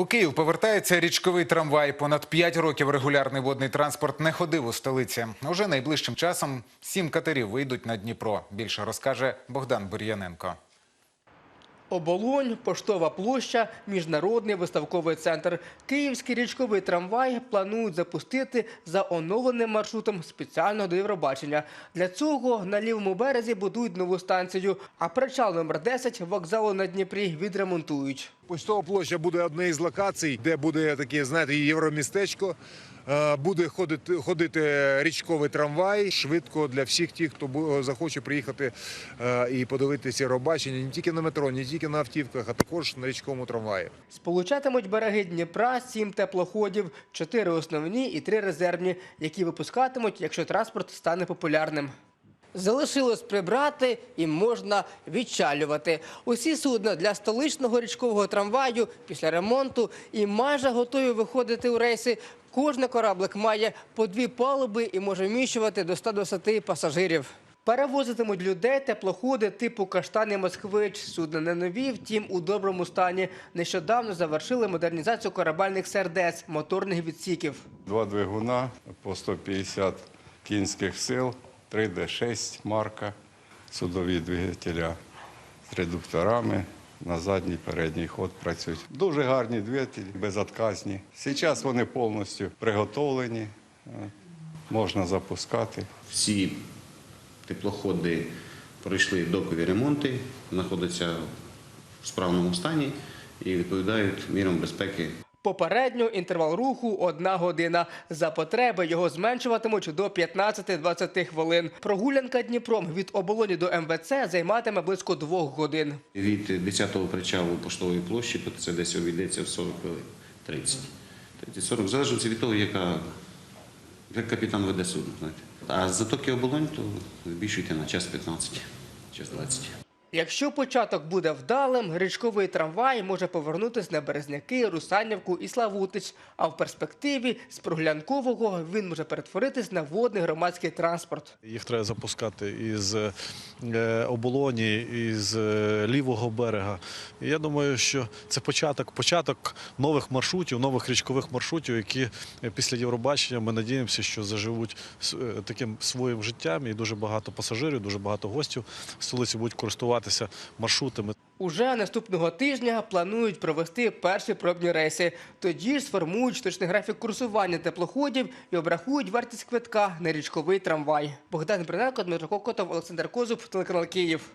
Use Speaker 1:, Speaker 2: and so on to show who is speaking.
Speaker 1: У Київ повертається річковий трамвай. Понад 5 років регулярний водний транспорт не ходив у столиці. Уже найближчим часом сім катерів вийдуть на Дніпро. Більше розкаже Богдан Бур'яненко.
Speaker 2: Оболонь, Поштова площа, Міжнародний виставковий центр. Київський річковий трамвай планують запустити за оновленим маршрутом спеціально до Євробачення. Для цього на лівому березі будують нову станцію, а причал номер 10 вокзалу на Дніпрі відремонтують.
Speaker 3: Поштова площа буде однією з локацій, де буде таке, знаєте, євромістечко. Е, Буде ходити, ходити річковий трамвай швидко для всіх тих, хто захоче приїхати е, і подивитися Євробачення не тільки на метро, не тільки на автівках, а також на річковому трамваї.
Speaker 2: Сполучатимуть береги Дніпра сім теплоходів, чотири основні і три резервні, які випускатимуть, якщо транспорт стане популярним. Залишилось прибрати і можна відчалювати. Усі судна для столичного річкового трамваю після ремонту і майже готові виходити у рейси. Кожний кораблик має по дві палуби і може вміщувати до 120 пасажирів. Перевозитимуть людей теплоходи типу «Каштан» і «Москвич». Судна не нові, втім у доброму стані. Нещодавно завершили модернізацію корабельних сердець, моторних відсіків.
Speaker 4: Два двигуна по 150 кінських сил, 3D6 марка, судові двигателя з редукторами. На задній передній ход працюють. Дуже гарні двигателі, безотказні. Зараз вони повністю приготовлені, е, можна запускати.
Speaker 5: Всі теплоходи пройшли докові ремонти, знаходяться в справному стані і відповідають мірам безпеки
Speaker 2: Попередньо інтервал руху – одна година. За потреби його зменшуватимуть до 15-20 хвилин. Прогулянка Дніпром від оболоні до МВЦ займатиме близько двох годин.
Speaker 5: Від 10-го причалу поштової площі, то це десь обійдеться в 40 хвилин, 30. 30-40, в залежності від того, яка, як капітан веде судно. Знаєте. А з затоки оболонь, то збільшуйте на час 15, час 20.
Speaker 2: Якщо початок буде вдалим, річковий трамвай може повернутися на Березняки, Русанівку і Славутич. А в перспективі з прогулянкового він може перетворитись на водний громадський транспорт.
Speaker 6: Їх треба запускати із е, оболоні, із е, лівого берега. Я думаю, що це початок, початок нових маршрутів, нових річкових маршрутів, які після Євробачення ми надіємося, що заживуть е, таким своїм життям. І дуже багато пасажирів, дуже багато гостів в столиці будуть користуватися маршрутами.
Speaker 2: Уже наступного тижня планують провести перші пробні рейси. Тоді ж сформують точний графік курсування теплоходів і обрахують вартість квитка на річковий трамвай. Богдан Бриненко, Дмитро Кокотов, Олександр Козуб, телеканал Київ.